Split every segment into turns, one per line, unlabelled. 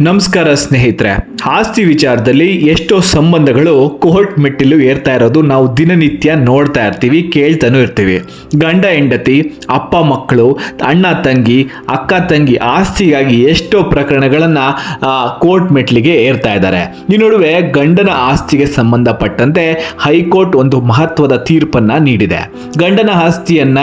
ನಮಸ್ಕಾರ ಸ್ನೇಹಿತರೆ. ಆಸ್ತಿ ವಿಚಾರದಲ್ಲಿ ಎಷ್ಟೋ ಸಂಬಂಧಗಳು ಕೋರ್ಟ್ ಮೆಟ್ಟಿಲು ಏರ್ತಾ ಇರೋದು ನಾವು ದಿನನಿತ್ಯ ನೋಡ್ತಾ ಇರ್ತೀವಿ, ಕೇಳ್ತಾನೂ ಇರ್ತೀವಿ. ಗಂಡ, ಹೆಂಡತಿ, ಅಪ್ಪ ಮಕ್ಕಳು, ಅಣ್ಣ, ತಂಗಿ, ಅಕ್ಕ, ತಂಗಿ ಆಸ್ತಿಗಾಗಿ ಎಷ್ಟೋ ಪ್ರಕರಣಗಳನ್ನು ಕೋರ್ಟ್ ಮೆಟ್ಲಿಗೆ ಏರ್ತಾ ಇದ್ದಾರೆ. ಈ ನಡುವೆ ಗಂಡನ ಆಸ್ತಿಗೆ ಸಂಬಂಧಪಟ್ಟಂತೆ ಹೈಕೋರ್ಟ್ ಒಂದು ಮಹತ್ವದ ತೀರ್ಪನ್ನ ನೀಡಿದೆ. ಗಂಡನ ಆಸ್ತಿಯನ್ನ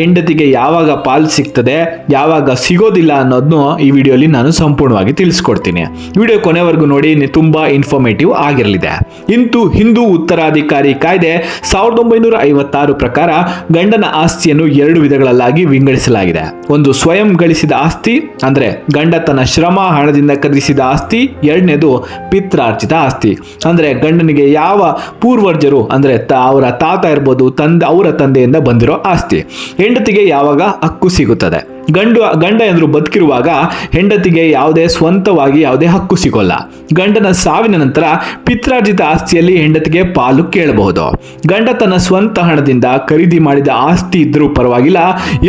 ಹೆಂಡತಿಗೆ ಯಾವಾಗ ಪಾಲು ಸಿಗ್ತದೆ, ಯಾವಾಗ ಸಿಗೋದಿಲ್ಲ ಅನ್ನೋದನ್ನು ಈ ವಿಡಿಯೋಲಿ ನಾನು ಸಂಪೂರ್ಣವಾಗಿ ತಿಳಿಸ್ಕೊಡ್ತೀನಿ. ವಿಡಿಯೋ ಕೊನೆವರೆಗೂ ನೋಡಿ ನಿ- ತುಂಬಾ ಇನ್ಫಾರ್ಮೇಟಿವ್ ಆಗಿರಲಿದೆ. ಇಂತು ಹಿಂದೂ ಉತ್ತರಾಧಿಕಾರಿ ಕಾಯ್ದೆ ಸಾವಿರದ ಒಂಬೈನೂರ ಐವತ್ತಾರು ಪ್ರಕಾರ ಗಂಡನ ಆಸ್ತಿಯನ್ನು ಎರಡು ವಿಧಗಳಲ್ಲಾಗಿ ವಿಂಗಡಿಸಲಾಗಿದೆ. ಒಂದು ಸ್ವಯಂ ಗಳಿಸಿದ ಆಸ್ತಿ, ಅಂದ್ರೆ ಗಂಡ ತನ್ನ ಶ್ರಮ, ಹಣದಿಂದ ಖರೀದಿಸಿದ ಆಸ್ತಿ, ಎರಡನೇದು ಪಿತ್ರಾರ್ಜಿತ ಆಸ್ತಿ. ಅಂದ್ರೆ ಗಂಡನಿಗೆ ಯಾವ ಪೂರ್ವಜರು, ಅಂದ್ರೆ ಅವರ ತಾತ ಇರ್ಬೋದು, ತಂದೆ, ಅವರ ತಂದೆಯಿಂದ ಬಂದಿರೋ ಆಸ್ತಿ. ಹೆಂಡತಿಗೆ ಯಾವಾಗ ಹಕ್ಕು ಸಿಗುತ್ತದೆ. ಗಂಡು, ಗಂಡ ಎಂದರು ಬದುಕಿರುವಾಗ ಹೆಂಡತಿಗೆ ಯಾವುದೇ ಸ್ವಂತವಾಗಿ ಯಾವುದೇ ಹಕ್ಕು ಸಿಗೋಲ್ಲ. ಗಂಡನ ಸಾವಿನ ನಂತರ ಪಿತ್ರಾರ್ಜಿತ ಆಸ್ತಿಯಲ್ಲಿ ಹೆಂಡತಿಗೆ ಪಾಲು ಕೇಳಬಹುದು. ಗಂಡ ತನ್ನ ಸ್ವಂತ ಹಣದಿಂದ ಖರೀದಿ ಮಾಡಿದ ಆಸ್ತಿ ಇದ್ದರೂ ಪರವಾಗಿಲ್ಲ.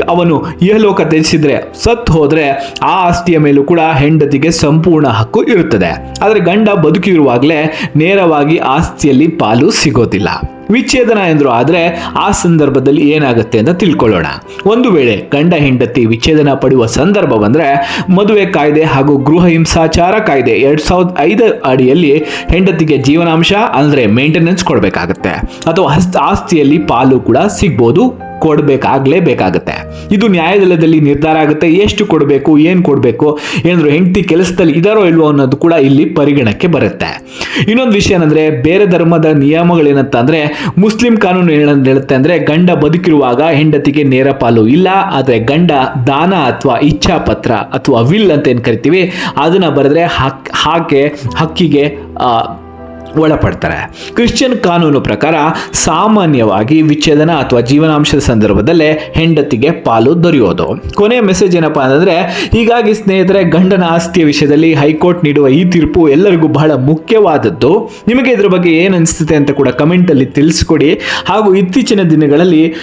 ಅವನು ಇಹಲೋಕ ತ್ಯಜಿಸಿದ್ರೆ ಸತ್ತು ಹೋದರೆ ಆ ಆಸ್ತಿಯ ಮೇಲೂ ಕೂಡ ಹೆಂಡತಿಗೆ ಸಂಪೂರ್ಣ ಹಕ್ಕು ಇರುತ್ತದೆ. ಆದರೆ ಗಂಡ ಬದುಕಿರುವಾಗಲೇ ನೇರವಾಗಿ ಆಸ್ತಿಯಲ್ಲಿ ಪಾಲು ಸಿಗೋದಿಲ್ಲ. ವಿಚ್ಛೇದನ ಎಂದರು. ಆದರೆ ಆ ಸಂದರ್ಭದಲ್ಲಿ ಏನಾಗುತ್ತೆ ಅಂತ ತಿಳ್ಕೊಳ್ಳೋಣ. ಒಂದು ವೇಳೆ ಗಂಡ, ಹೆಂಡತಿ ವಿಚ್ಛೇದನ ಪಡೆಯುವ ಸಂದರ್ಭ ಬಂದರೆ, ಮದುವೆ ಕಾಯ್ದೆ ಹಾಗೂ ಗೃಹ ಹಿಂಸಾಚಾರ ಕಾಯ್ದೆ ಎರಡು ಸಾವಿರದ ಐದು ಅಡಿಯಲ್ಲಿ ಹೆಂಡತಿಗೆ ಜೀವನಾಂಶ, ಅಂದರೆ ಮೇಂಟೆನೆನ್ಸ್ ಕೊಡಬೇಕಾಗತ್ತೆ. ಅಥವಾ ಆಸ್ತಿಯಲ್ಲಿ ಪಾಲು ಕೂಡ ಸಿಗ್ಬೋದು. ಕೊಡಬೇಕಾಗಲೇಬೇಕಾಗತ್ತೆ. ಇದು ನ್ಯಾಯಾಲಯದಲ್ಲಿ ನಿರ್ಧಾರ ಆಗುತ್ತೆ, ಎಷ್ಟು ಕೊಡಬೇಕು, ಏನು ಕೊಡಬೇಕು ಏನಾದರೂ ಹೆಂಡತಿ ಕೆಲಸದಲ್ಲಿ ಇದಾರೋ ಇಲ್ವೋ ಅನ್ನೋದು ಕೂಡ ಇಲ್ಲಿ ಪರಿಗಣಕ್ಕೆ ಬರುತ್ತೆ. ಇನ್ನೊಂದು ವಿಷಯ ಏನಂದರೆ, ಬೇರೆ ಧರ್ಮದ ನಿಯಮಗಳೇನಂತ ಅಂದರೆ, ಮುಸ್ಲಿಂ ಕಾನೂನು ಏನಂತ ಹೇಳುತ್ತೆ ಅಂದರೆ, ಗಂಡ ಬದುಕಿರುವಾಗ ಹೆಂಡತಿಗೆ ನೇರ ಪಾಲು ಇಲ್ಲ, ಆದರೆ ಗಂಡ ದಾನ ಅಥವಾ ಇಚ್ಛಾಪತ್ರ ಅಥವಾ ವಿಲ್ ಅಂತ ಏನು ಕರಿತೀವಿ, ಅದನ್ನು ಬರೆದ್ರೆ ಹಕ್ ಹಾಕೆ ಹಕ್ಕಿಗೆ ಒಳಪಡ್ತಾರೆ. ಕ್ರಿಶ್ಚಿಯನ್ ಕಾನೂನು ಪ್ರಕಾರ ಸಾಮಾನ್ಯವಾಗಿ ವಿಚ್ಛೇದನ ಅಥವಾ ಜೀವನಾಂಶದ ಸಂದರ್ಭದಲ್ಲೇ ಹೆಂಡತಿಗೆ ಪಾಲು ದೊರೆಯೋದು. ಕೊನೆಯ ಮೆಸೇಜ್ ಏನಪ್ಪಾ ಅಂದ್ರೆ, ಹೀಗಾಗಿ ಸ್ನೇಹಿತರೆ, ಗಂಡನ ಆಸ್ತಿಯ ವಿಷಯದಲ್ಲಿ ಹೈಕೋರ್ಟ್ ನೀಡುವ ಈ ತೀರ್ಪು ಎಲ್ಲರಿಗೂ ಬಹಳ ಮುಖ್ಯವಾದದ್ದು. ನಿಮಗೆ ಇದರ ಬಗ್ಗೆ ಏನು ಅನಿಸುತ್ತೆ ಅಂತ ಕೂಡ ಕಮೆಂಟಲ್ಲಿ ತಿಳಿಸ್ಕೊಡಿ. ಹಾಗೂ ಇತ್ತೀಚಿನ ದಿನಗಳಲ್ಲಿ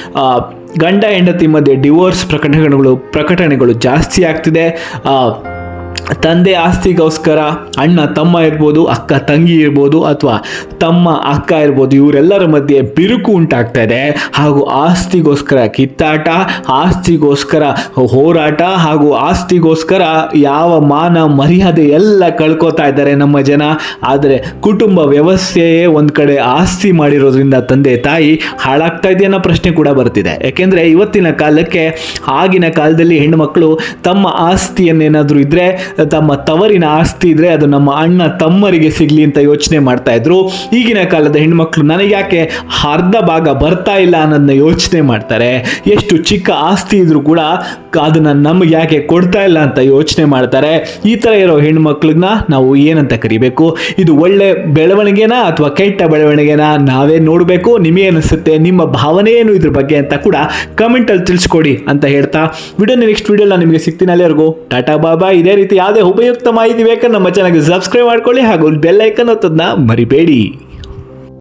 ಗಂಡ ಹೆಂಡತಿ ಮಧ್ಯೆ ಡಿವೋರ್ಸ್ ಪ್ರಕಟಣೆಗಳು ಪ್ರಕಟಣೆಗಳು ಜಾಸ್ತಿ ಆಗ್ತಿದೆ. ತಂದೆ ಆಸ್ತಿಗೋಸ್ಕರ ಅಣ್ಣ, ತಮ್ಮ ಇರ್ಬೋದು, ಅಕ್ಕ, ತಂಗಿ ಇರ್ಬೋದು ಅಥವಾ ತಮ್ಮ ಅಕ್ಕ ಇರ್ಬೋದು, ಇವರೆಲ್ಲರ ಮಧ್ಯೆ ಬಿರುಕು ಉಂಟಾಗ್ತಾ ಇದೆ. ಹಾಗೂ ಆಸ್ತಿಗೋಸ್ಕರ ಕಿತ್ತಾಟ, ಆಸ್ತಿಗೋಸ್ಕರ ಹೋರಾಟ ಹಾಗೂ ಆಸ್ತಿಗೋಸ್ಕರ ಯಾವ ಮಾನ ಮರ್ಯಾದೆ ಎಲ್ಲ ಕಳ್ಕೊತಾ ಇದ್ದಾರೆ ನಮ್ಮ ಜನ. ಆದರೆ ಕುಟುಂಬ ವ್ಯವಸ್ಥೆಯೇ ಒಂದು ಕಡೆ ಆಸ್ತಿ ಮಾಡಿರೋದ್ರಿಂದ ತಂದೆ, ತಾಯಿ ಹಾಳಾಗ್ತಾ ಇದೆಯಾ ಅನ್ನೋ ಪ್ರಶ್ನೆ ಕೂಡ ಬರ್ತಿದೆ. ಯಾಕೆಂದರೆ ಇವತ್ತಿನ ಕಾಲಕ್ಕೆ ಆಗಿನ ಕಾಲದಲ್ಲಿ ಹೆಣ್ಣುಮಕ್ಕಳು ತಮ್ಮ ಆಸ್ತಿಯನ್ನೇನಾದರೂ ಇದ್ರೆ ತಮ್ಮ ತವರಿನ ಆಸ್ತಿ ಇದ್ರೆ ಅದು ನಮ್ಮ ಅಣ್ಣ ತಮ್ಮರಿಗೆ ಸಿಗ್ಲಿ ಅಂತ ಯೋಚನೆ ಮಾಡ್ತಾ ಇದ್ರು. ಈಗಿನ ಕಾಲದ ಹೆಣ್ಮಕ್ಳು ನನಗೆ ಯಾಕೆ ಅರ್ಧ ಭಾಗ ಬರ್ತಾ ಇಲ್ಲ ಅನ್ನೋದನ್ನ ಯೋಚನೆ ಮಾಡ್ತಾರೆ. ಎಷ್ಟು ಚಿಕ್ಕ ಆಸ್ತಿ ಇದ್ರೂ ಕೂಡ ಅದನ್ನ ನಮ್ಗೆ ಯಾಕೆ ಕೊಡ್ತಾ ಇಲ್ಲ ಅಂತ ಯೋಚನೆ ಮಾಡ್ತಾರೆ. ಈ ತರ ಇರೋ ಹೆಣ್ಮಕ್ಳನ್ನ ನಾವು ಏನಂತ ಕರಿಬೇಕು? ಇದು ಒಳ್ಳೆ ಬೆಳವಣಿಗೆನಾ ಅಥವಾ ಕೆಟ್ಟ ಬೆಳವಣಿಗೆನಾ? ನಾವೇ ನೋಡಬೇಕು, ನಿಮಗೆ ಅನಿಸುತ್ತೆ, ನಿಮ್ಮ ಭಾವನೆ ಏನು ಇದ್ರ ಬಗ್ಗೆ ಅಂತ ಕೂಡ ಕಮೆಂಟ್ ಅಲ್ಲಿ ತಿಳಿಸ್ಕೊಡಿ ಅಂತ ಹೇಳ್ತಾ. ವಿಡಿಯೋ ನೆಕ್ಸ್ಟ್ ವಿಡಿಯೋ ನಿಮಗೆ ಸಿಗ್ತೀನಿ ಅಲ್ಲಿವರೆಗೂ. ಟಾಟಾ ಬಾಬಾ ಇದೇ ರೀತಿ ಯಾವುದೇ ಉಪಯುಕ್ತ ಮಾಹಿತಿ ಬೇಕಾದ್ರೆ ನಮ್ಮ ಚಾನಲ್ಗೆ ಸಬ್ಸ್ಕ್ರೈಬ್ ಮಾಡ್ಕೊಳ್ಳಿ ಹಾಗೂ ಬೆಲ್ ಐಕನ್ ಒತ್ತೋದನ್ನ ಮರಿಬೇಡಿ.